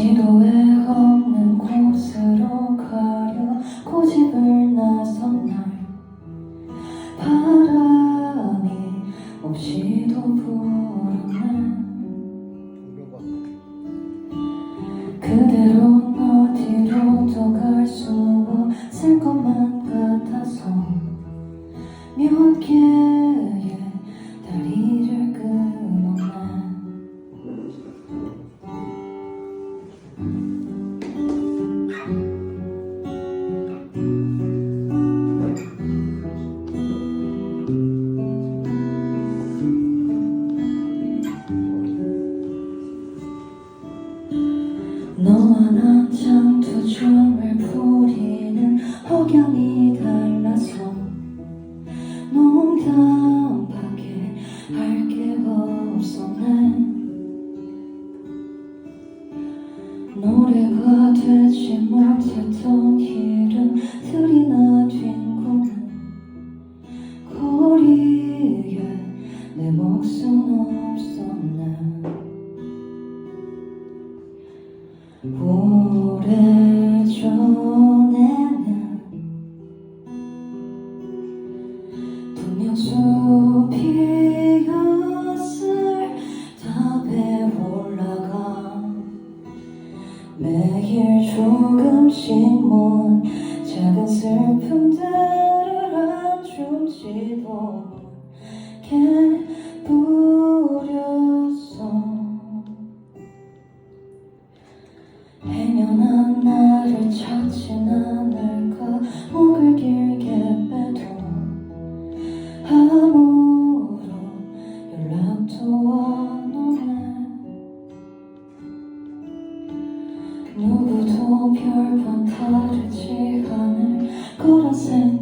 시도에 없는 곳으로 가려 고집을 나선 날 바람이 없이도 불어나 그대로 어디로도 갈 수 없을 것만 정을 부리는 억양이 달라서 농담밖에 할 게 없었네 노래가 되지 못했던 이름들이나 뒹구는 거리에 내 몫은 없었네 매일 조금씩 먼 작은 슬픔들을 안줄지도 뿌렸어. 행여난 나를 찾진 않을까 목을 길게 빼도 아무런 연락도 별반 다르지 않을 거라 생각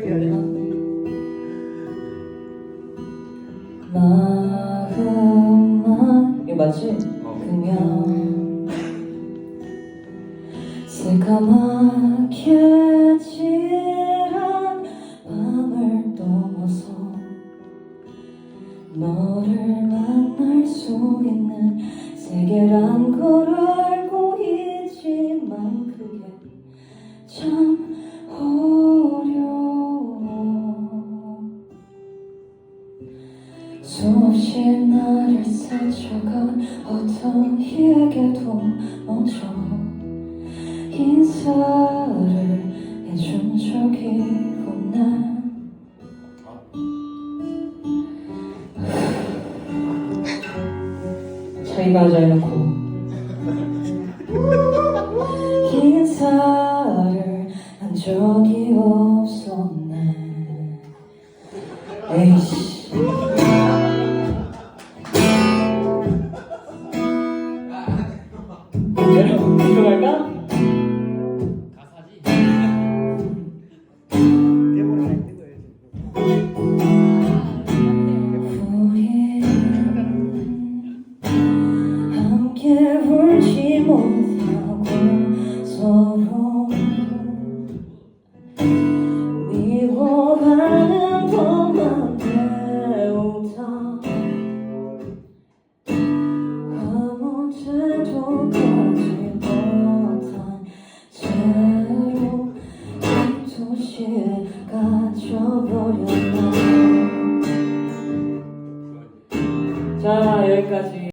표정 표정이 아니야. 마음만 이거 맞지? 그냥 새까맣게 칠한 밤을 넘어서 너를 만날 수 있는 세계란 걸 알고 있지만 그게 참 없이 나를 스쳐간 어떤 이에게도 먼저 인사를 해준 적이 없네 자기가 하자 해놓고. 인사를 한 적이 없었네. 에이씨 이제 Amén.